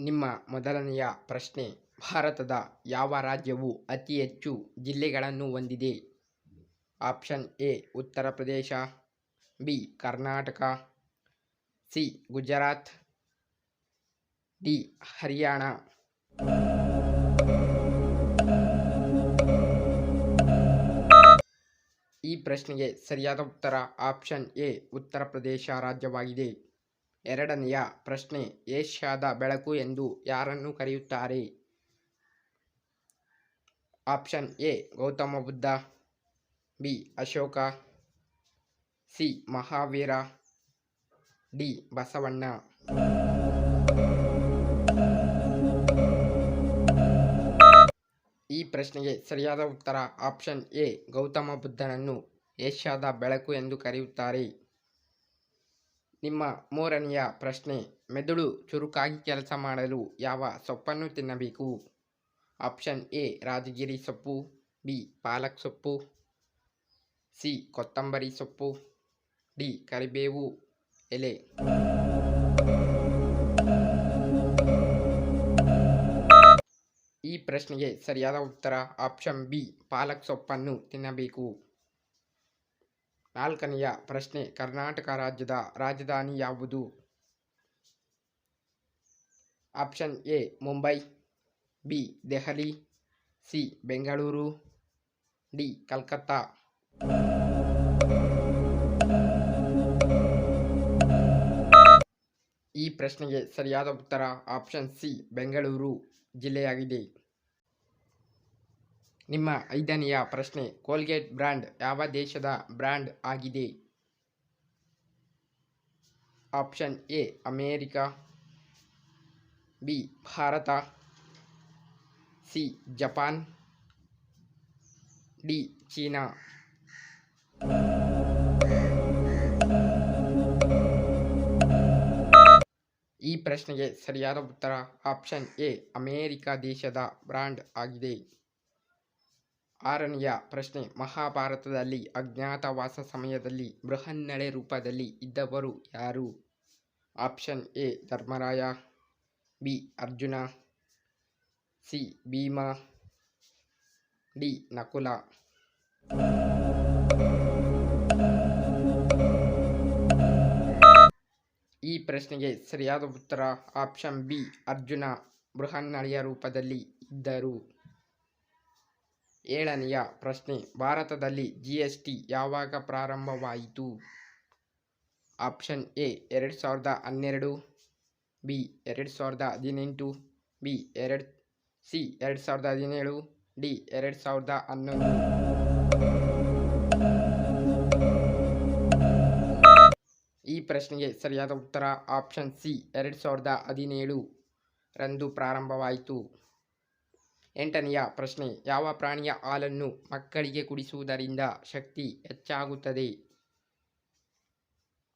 ನಿಮ್ಮ ಮೊದಲನೆಯ ಪ್ರಶ್ನೆ, ಭಾರತದ ಯಾವ ರಾಜ್ಯವು ಅತಿ ಹೆಚ್ಚು ಜಿಲ್ಲೆಗಳನ್ನು ಹೊಂದಿದೆ? Option A, Uttar Pradesh, B, Karnataka, C, Gujarat, D, Haryana. ಈ ಪ್ರಶ್ನೆಗೆ ಸರಿಯಾದ ಉತ್ತರ ಆಪ್ಷನ್ ಎ, ಉತ್ತರ ಪ್ರದೇಶ ರಾಜ್ಯವಾಗಿದೆ. ಎರಡನೆಯ ಪ್ರಶ್ನೆ, ಏಷ್ಯಾದ ಬೆಳಕು ಎಂದು ಯಾರನ್ನು ಕರೆಯುತ್ತಾರೆ? Option A, Gautama Buddha, B, Ashoka, C, Mahavira, D, Basavanna. ಈ ಪ್ರಶ್ನೆಗೆ ಸರಿಯಾದ ಉತ್ತರ ಆಪ್ಷನ್ ಎ, ಗೌತಮ ಬುದ್ಧನನ್ನು ಏಷ್ಯಾದ ಬೆಳಕು ಎಂದು ಕರೆಯುತ್ತಾರೆ. ನಿಮ್ಮ ಮೂರನೆಯ ಪ್ರಶ್ನೆ, ಮೆದುಳು ಚುರುಕಾಗಿ ಕೆಲಸ ಮಾಡಲು ಯಾವ ಸೊಪ್ಪನ್ನು ತಿನ್ನಬೇಕು? ಆಪ್ಷನ್ ಎ, ರಾಜಗಿರಿ ಸೊಪ್ಪು, ಬಿ, ಪಾಲಕ್ ಸೊಪ್ಪು, ಸಿ, ಕೊತ್ತಂಬರಿ ಸೊಪ್ಪು, ಡಿ, ಕರಿಬೇವು ಎಲೆ. ಈ ಪ್ರಶ್ನೆಗೆ ಸರಿಯಾದ ಉತ್ತರ ಆಪ್ಷನ್ ಬಿ, ಪಾಲಕ್ ಸೊಪ್ಪನ್ನು ತಿನ್ನಬೇಕು. ನಾಲ್ಕನೆಯ ಪ್ರಶ್ನೆ, ಕರ್ನಾಟಕ ರಾಜ್ಯದ ರಾಜಧಾನಿ ಯಾವುದು? Option A, Mumbai, B, Delhi, C, Bengaluru, D, Calcutta. ಈ ಪ್ರಶ್ನೆಗೆ ಸರಿಯಾದ ಉತ್ತರ ಆಪ್ಷನ್ ಸಿ, ಬೆಂಗಳೂರು ಜಿಲ್ಲೆಯಾಗಿದೆ. ನಿಮ್ಮ ಐದನೆಯ ಪ್ರಶ್ನೆ, ಕೋಲ್ಗೇಟ್ ಬ್ರ್ಯಾಂಡ್ ಯಾವ ದೇಶದ ಬ್ರ್ಯಾಂಡ್ ಆಗಿದೆ? Option A, America, B, Bharat, C, Japan, D, China. ಈ ಪ್ರಶ್ನೆಗೆ ಸರಿಯಾದ ಉತ್ತರ ಆಪ್ಷನ್ ಎ, ಅಮೇರಿಕಾ ದೇಶದ ಬ್ರ್ಯಾಂಡ್ ಆಗಿದೆ. ಆರನೆಯ ಪ್ರಶ್ನೆ. ಮಹಾಭಾರತದಲ್ಲಿ ಅಜ್ಞಾತವಾಸ ಸಮಯದಲ್ಲಿ ಬೃಹನ್ನಳೆ ರೂಪದಲ್ಲಿ ಇದ್ದವರು ಯಾರು? Option A, Dharmaraya. B, Arjuna. C, Bhima. D, Nakula. ಈ ಪ್ರಶ್ನೆಗೆ ಸರಿಯಾದ ಉತ್ತರ ಆಪ್ಷನ್ ಬಿ, ಅರ್ಜುನ. ಬೃಹನ್ನಳೆಯ ರೂಪದಲ್ಲಿ ಇದ್ದರು. ಏಳನೆಯ ಪ್ರಶ್ನೆ. ಭಾರತದಲ್ಲಿ ಜಿ ಎಸ್ ಟಿ ಯಾವಾಗ ಪ್ರಾರಂಭವಾಯಿತು? ಆಪ್ಷನ್ ಎ, ಎರಡು ಸಾವಿರದ ಹನ್ನೆರಡು. ಬಿ, ಎರಡು ಸಾವಿರದ ಹದಿನೆಂಟು. ಬಿ, ಎರಡು, ಸಿ, ಎರಡು ಸಾವಿರದ ಹದಿನೇಳು. ಡಿ, ಎರಡು ಸಾವಿರದ ಹನ್ನೊಂದು. ಈ ಪ್ರಶ್ನೆಗೆ ಸರಿಯಾದ ಉತ್ತರ ಆಪ್ಷನ್ ಸಿ, ಎರಡು ಸಾವಿರದ ಹದಿನೇಳು ರಂದು ಪ್ರಾರಂಭವಾಯಿತು. ಎಂಟನೆಯ ಪ್ರಶ್ನೆ, ಯಾವ ಪ್ರಾಣಿಯ ಹಾಲನ್ನು ಮಕ್ಕಳಿಗೆ ಕುಡಿಸುವುದರಿಂದ ಶಕ್ತಿ ಹೆಚ್ಚಾಗುತ್ತದೆ?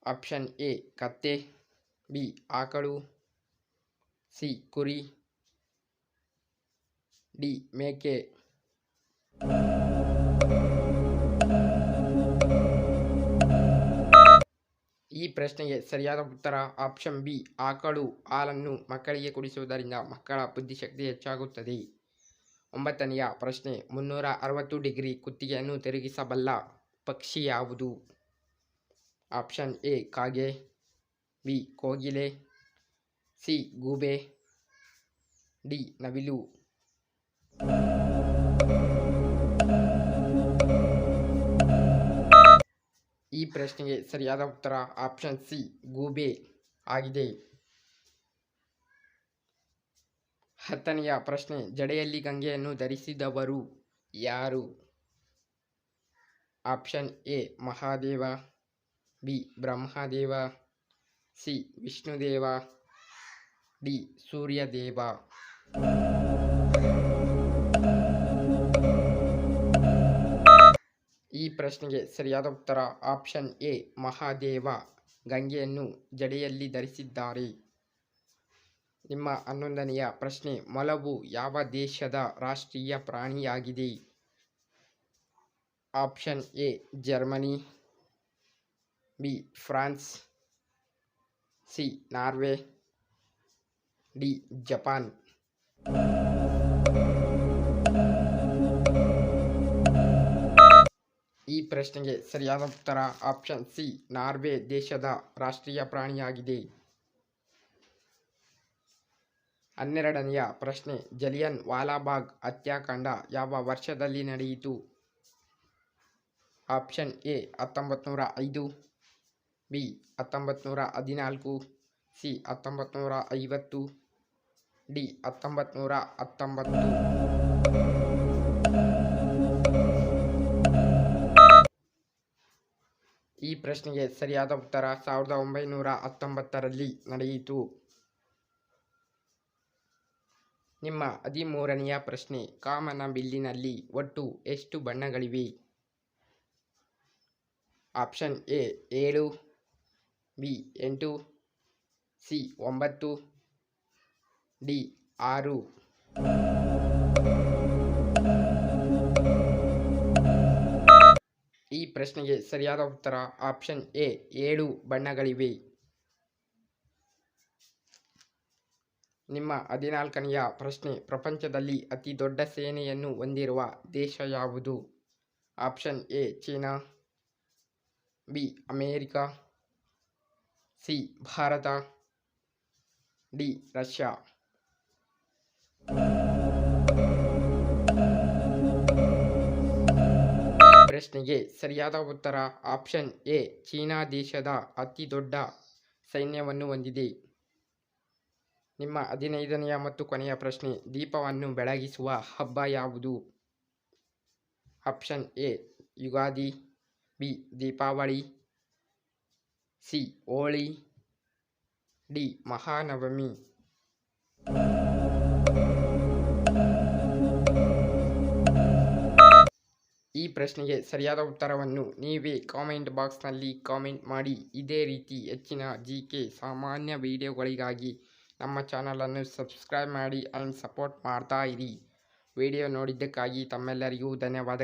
ಆಪ್ಷನ್ ಎ, ಕತ್ತೆ, ಬಿ, ಆಕಳು, ಸಿ, ಕುರಿ, ಡಿ, ಮೇಕೆ. ಈ ಪ್ರಶ್ನೆಗೆ ಸರಿಯಾದ ಉತ್ತರ, ಆಪ್ಷನ್ ಬಿ, ಆಕಳು ಹಾಲನ್ನು ಮಕ್ಕಳಿಗೆ ಕುಡಿಸುವುದರಿಂದ ಮಕ್ಕಳ ಬುದ್ಧಿಶಕ್ತಿ ಹೆಚ್ಚಾಗುತ್ತದೆ. ಒಂಬತ್ತನೆಯ ಪ್ರಶ್ನೆ, ಮುನ್ನೂರ ಅರವತ್ತು ಡಿಗ್ರಿ ಕುತ್ತಿಗೆಯನ್ನು ತಿರುಗಿಸಬಲ್ಲ ಪಕ್ಷಿ ಯಾವುದು? ಆಪ್ಷನ್ ಎ, ಕಾಗೆ, ಬಿ, ಕೋಗಿಲೆ, ಸಿ, ಗೂಬೆ, ಡಿ, ನವಿಲು. ಈ ಪ್ರಶ್ನೆಗೆ ಸರಿಯಾದ ಉತ್ತರ ಆಪ್ಷನ್ ಸಿ, ಗೂಬೆ ಆಗಿದೆ. ಹತ್ತನೆಯ ಪ್ರಶ್ನೆ, ಜಡೆಯಲ್ಲಿ ಗಂಗೆಯನ್ನು ಧರಿಸಿದವರು ಯಾರು? Option A, Mahadeva, B, Brahmadeva, C, Vishnudeva, D, Suryadeva. ಈ ಪ್ರಶ್ನೆಗೆ ಸರಿಯಾದ ಉತ್ತರ ಆಪ್ಷನ್ ಎ, ಮಹಾದೇವ. ಗಂಗೆಯನ್ನು ಜಡೆಯಲ್ಲಿ ಧರಿಸಿದ್ದಾರೆ. ನಿಮ್ಮ ಹನ್ನೊಂದನೆಯ ಪ್ರಶ್ನೆ ಮೊಲವು ಯಾವ ದೇಶದ ರಾಷ್ಟ್ರೀಯ ಪ್ರಾಣಿಯಾಗಿದೆ? Option A, Germany, B, France, C, Norway, D, Japan. ಈ ಪ್ರಶ್ನೆಗೆ ಸರಿಯಾದ ಉತ್ತರ ಆಪ್ಷನ್ ಸಿ, ನಾರ್ವೆ ದೇಶದ ರಾಷ್ಟ್ರೀಯ ಪ್ರಾಣಿಯಾಗಿದೆ. ಹನ್ನೆರಡನೆಯ ಪ್ರಶ್ನೆ, ಜಲಿಯನ್ ವಾಲಾಬಾಗ್ ಹತ್ಯಾಕಾಂಡ ಯಾವ ವರ್ಷದಲ್ಲಿ ನಡೆಯಿತು? ಆಪ್ಷನ್ ಎ ಹತ್ತೊಂಬತ್ತು ನೂರ ಐದು, ಬಿ ಹತ್ತೊಂಬತ್ತು ನೂರ ಹದಿನಾಲ್ಕು, ಸಿ ಹತ್ತೊಂಬತ್ತು ನೂರ ಐವತ್ತು, ಡಿ ಹತ್ತೊಂಬತ್ತು ನೂರ ಹತ್ತೊಂಬತ್ತು. ಈ ಪ್ರಶ್ನೆಗೆ ಸರಿಯಾದ ಉತ್ತರ ಸಾವಿರದ ಒಂಬೈನೂರ ಹತ್ತೊಂಬತ್ತರಲ್ಲಿ ನಡೆಯಿತು. ನಿಮ್ಮ ಹದಿಮೂರನೆಯ ಪ್ರಶ್ನೆ. ಕಾಮನ ಬಿಲ್ಲಿನಲ್ಲಿ ಒಟ್ಟು ಎಷ್ಟು ಬಣ್ಣಗಳಿವೆ? ಆಪ್ಷನ್ ಎ, ಏಳು, ಬಿ, ಎಂಟು, ಸಿ, ಒಂಬತ್ತು, ಡಿ, ಆರು. ಈ ಪ್ರಶ್ನೆಗೆ ಸರಿಯಾದ ಉತ್ತರ ಆಪ್ಷನ್ ಎ, ಏಳು ಬಣ್ಣಗಳಿವೆ. ನಿಮ್ಮ ಹದಿನಾಲ್ಕನೆಯ ಪ್ರಶ್ನೆ, ಪ್ರಪಂಚದಲ್ಲಿ ಅತಿ ದೊಡ್ಡ ಸೇನೆಯನ್ನು ಹೊಂದಿರುವ ದೇಶ ಯಾವುದು? Option A, China, B, America, C, Bharat, D, Russia. ಪ್ರಶ್ನೆಗೆ ಸರಿಯಾದ ಉತ್ತರ ಆಪ್ಷನ್ ಎ, ಚೀನಾ ದೇಶದ ಅತಿ ದೊಡ್ಡ ಸೈನ್ಯವನ್ನು ಹೊಂದಿದೆ. ನಿಮ್ಮ ಹದಿನೈದನೆಯ ಮತ್ತು ಕೊನೆಯ ಪ್ರಶ್ನೆ. ದೀಪವನ್ನು ಬೆಳಗಿಸುವ ಹಬ್ಬ ಯಾವುದು? Option A, Ugadi, B, Deepavali, C, Holi, D, Mahanavami. ಈ ಪ್ರಶ್ನೆಗೆ ಸರಿಯಾದ ಉತ್ತರವನ್ನು ನೀವೇ ಕಾಮೆಂಟ್ ಬಾಕ್ಸ್ನಲ್ಲಿ ಕಾಮೆಂಟ್ ಮಾಡಿ. ಇದೇ ರೀತಿ ಹೆಚ್ಚಿನ ಜಿ ಕೆ ಸಾಮಾನ್ಯ ವಿಡಿಯೋಗಳಿಗಾಗಿ ನಮ್ಮ ಚಾನಲನ್ನು ಸಬ್ಸ್ಕ್ರೈಬ್ ಮಾಡಿ ಆ್ಯಂಡ್ ಸಪೋರ್ಟ್ ಮಾಡ್ತಾ ಇರಿ. ವಿಡಿಯೋ ನೋಡಿದ್ದಕ್ಕಾಗಿ ತಮ್ಮೆಲ್ಲರಿಗೂ ಧನ್ಯವಾದ.